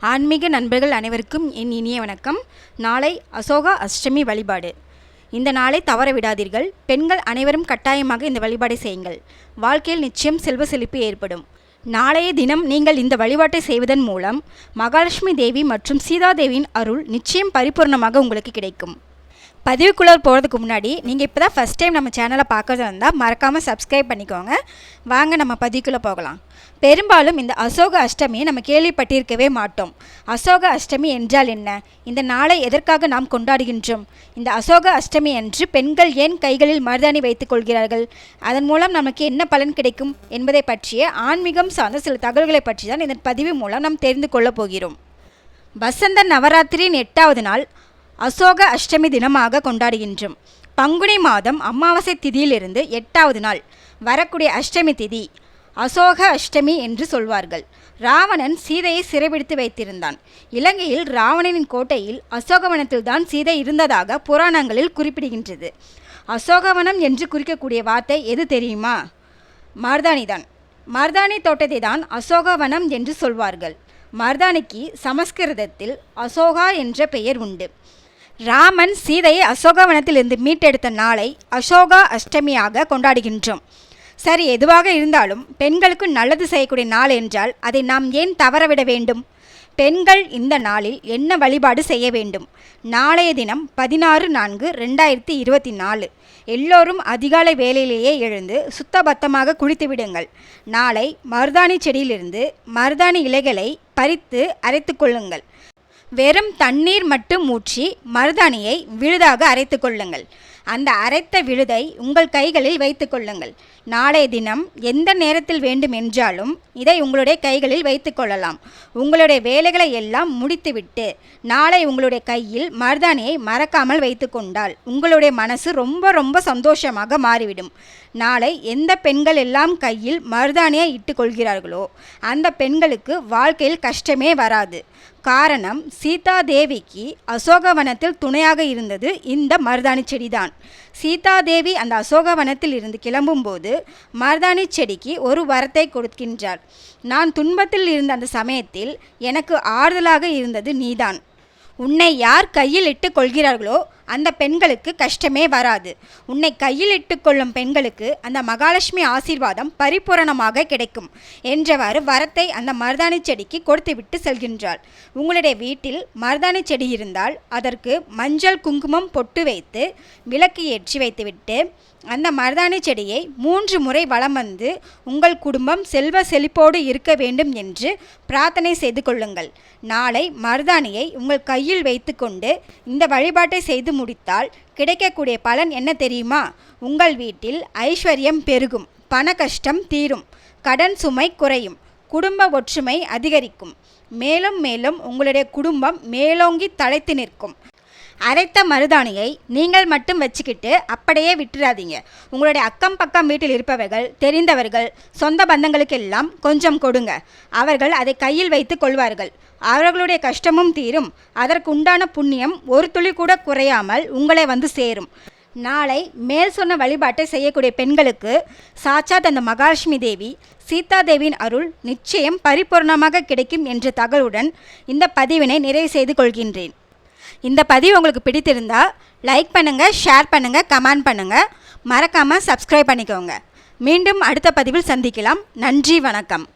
ஆன்மீக நண்பர்கள் அனைவருக்கும் என் இனிய வணக்கம். நாளை அசோகா அஷ்டமி வழிபாடு. இந்த நாளை தவற விடாதீர்கள். பெண்கள் அனைவரும் கட்டாயமாக இந்த வழிபாடை செய்யுங்கள். வாழ்க்கையில் நிச்சயம் செல்வ செழிப்பு ஏற்படும். நாளைய தினம் நீங்கள் இந்த வழிபாட்டை செய்வதன் மூலம் மகாலட்சுமி தேவி மற்றும் சீதாதேவியின் அருள் நிச்சயம் பரிபூர்ணமாக உங்களுக்கு கிடைக்கும். பதிவுக்குள்ளே போகிறதுக்கு முன்னாடி நீங்கள் இப்போ தான் ஃபஸ்ட் டைம் நம்ம சேனலை பார்க்கறதா இருந்தால் மறக்காமல் சப்ஸ்கிரைப் பண்ணிக்கோங்க. வாங்க நம்ம பதிவுக்குள்ளே போகலாம். பெரும்பாலும் இந்த அசோக அஷ்டமியை நம்ம கேள்விப்பட்டிருக்கவே மாட்டோம். அசோக அஷ்டமி என்றால் என்ன? இந்த நாளை எதற்காக நாம் கொண்டாடுகின்றோம்? இந்த அசோக அஷ்டமி என்று பெண்கள் ஏன் கைகளில் மருதாணி வைத்துக் கொள்கிறார்கள்? அதன் மூலம் நமக்கு என்ன பலன் கிடைக்கும் என்பதை பற்றிய ஆன்மீகம் சார்ந்த சில தகவல்களை பற்றி தான் இந்த பதிவு மூலம் நாம் தெரிந்து கொள்ளப் போகிறோம். வசந்த நவராத்திரியின் எட்டாவது நாள் அசோக அஷ்டமி தினமாக கொண்டாடுகின்றோம். பங்குனி மாதம் அமாவாசை திதியிலிருந்து எட்டாவது நாள் வரக்கூடிய அஷ்டமி திதி அசோக அஷ்டமி என்று சொல்வார்கள். ராவணன் சீதையை சிறைபிடித்து வைத்திருந்தான். இலங்கையில் ராவணனின் கோட்டையில் அசோகவனத்தில்தான் சீதை இருந்ததாக புராணங்களில் குறிப்பிடுகின்றது. அசோகவனம் என்று குறிக்கக்கூடிய வார்த்தை எது தெரியுமா? மர்தானிதான் மருதாணி தோட்டத்தை தான் அசோகவனம் என்று சொல்வார்கள். மருதாணிக்கு சமஸ்கிருதத்தில் அசோகா என்ற பெயர் உண்டு. ராமன் சீதையை அசோகவனத்திலிருந்து மீட்டெடுத்த நாளை அசோகா அஷ்டமியாக கொண்டாடுகின்றோம். சரி எதுவாக இருந்தாலும் பெண்களுக்கு நல்லது செய்யக்கூடிய நாள் என்றால் அதை நாம் ஏன் தவறவிட வேண்டும்? பெண்கள் இந்த நாளில் என்ன வழிபாடு செய்ய வேண்டும்? நாளைய தினம் பதினாறு நான்கு ரெண்டாயிரத்தி இருபத்தி நாலு. எல்லோரும் அதிகாலை வேலையிலேயே எழுந்து சுத்தபத்தமாக குளித்து விடுங்கள் நாளை மருதாணி செடியிலிருந்து மருதாணி இலைகளை பறித்து அரைத்து கொள்ளுங்கள். வெறும் தண்ணீர் மட்டும் ஊற்றி மருதாணியை விழுதாக அரைத்து கொள்ளுங்கள். அந்த அரைத்த விழுதை உங்கள் கைகளில் வைத்து கொள்ளுங்கள். நாளைய தினம் எந்த நேரத்தில் வேண்டும் என்றாலும் இதை உங்களுடைய கைகளில் வைத்து கொள்ளலாம். உங்களுடைய வேலைகளை எல்லாம் முடித்துவிட்டு நாளை உங்களுடைய கையில் மருதாணியை மறக்காமல் வைத்து கொண்டால் உங்களுடைய மனசு ரொம்ப ரொம்ப சந்தோஷமாக மாறிவிடும். நாளை எந்த பெண்கள் எல்லாம் கையில் மருதாணியை இட்டு கொள்கிறார்களோ அந்த பெண்களுக்கு வாழ்க்கையில் கஷ்டமே வராது. காரணம் சீதா தேவிக்கு அசோகவனத்தில் துணையாக இருந்தது இந்த மருதாணி செடிதான். சீதாதேவி அந்த அசோகவனத்தில் இருந்து கிளம்பும்போது மருதாணி செடிக்கு ஒரு வரத்தை கொடுக்கின்றார் நான் துன்பத்தில் இருந்த அந்த சமயத்தில் எனக்கு ஆறுதலாக இருந்தது நீதான். உன்னை யார் கையில் இட்டு கொள்கிறார்களோ அந்த பெண்களுக்கு கஷ்டமே வராது. உன்னை கையில் இட்டுக்கொள்ளும் பெண்களுக்கு அந்த மகாலட்சுமி ஆசீர்வாதம் பரிபூரணமாக கிடைக்கும் என்றவாறு வரத்தை அந்த மருதாணி செடிக்கு கொடுத்துவிட்டு செல்கின்றாள். உங்களுடைய வீட்டில் மருதாணி செடி இருந்தால் அதற்கு மஞ்சள் குங்குமம் பொட்டு வைத்து விளக்கு ஏற்றி வைத்துவிட்டு அந்த மருதாணி செடியை மூன்று முறை வளம் வந்து உங்கள் குடும்பம் செல்வ செழிப்போடு இருக்க வேண்டும் என்று பிரார்த்தனை செய்து கொள்ளுங்கள். நாளை மருதாணியை உங்கள் கையில் வைத்துக்கொண்டு இந்த வழிபாட்டை செய்து முடித்தால் கிடைக்கக்கூடிய பலன் என்ன தெரியுமா? உங்கள் வீட்டில் ஐஸ்வர்யம் பெருகும் பண கஷ்டம் தீரும் கடன் சுமை குறையும் குடும்ப ஒற்றுமை அதிகரிக்கும். மேலும் மேலும் உங்களுடைய குடும்பம் மேலோங்கி தலைத்து நிற்கும். அரைத்த மருதாணியை நீங்கள் மட்டும் வச்சுக்கிட்டு அப்படியே விட்டுறாதீங்க. உங்களுடைய அக்கம் பக்கம் வீட்டில் இருப்பவர்கள் தெரிந்தவர்கள் சொந்த பந்தங்களுக்கெல்லாம் கொஞ்சம் கொடுங்க. அவர்கள் அதை கையில் வைத்து கொள்வார்கள். அவர்களுடைய கஷ்டமும் தீரும். அதற்கு உண்டான புண்ணியம் ஒரு துளி கூட குறையாமல் உங்களை வந்து சேரும். நாளை மேல் சொன்ன வழிபாட்டை செய்யக்கூடிய பெண்களுக்கு சாட்சாத் அந்த மகாலட்சுமி தேவி சீதாதேவியின் அருள் நிச்சயம் பரிபூர்ணமாக கிடைக்கும் என்ற தகவலுடன் இந்த பதிவினை நிறைவு செய்து கொள்கின்றேன். இந்த பதிவு உங்களுக்கு பிடித்திருந்தா லைக் பண்ணுங்கள் ஷேர் பண்ணுங்கள் கமெண்ட் பண்ணுங்கள் மறக்காமல் சப்ஸ்கிரைப் பண்ணிக்கோங்க. மீண்டும் அடுத்த பதிவில் சந்திக்கலாம். நன்றி வணக்கம்.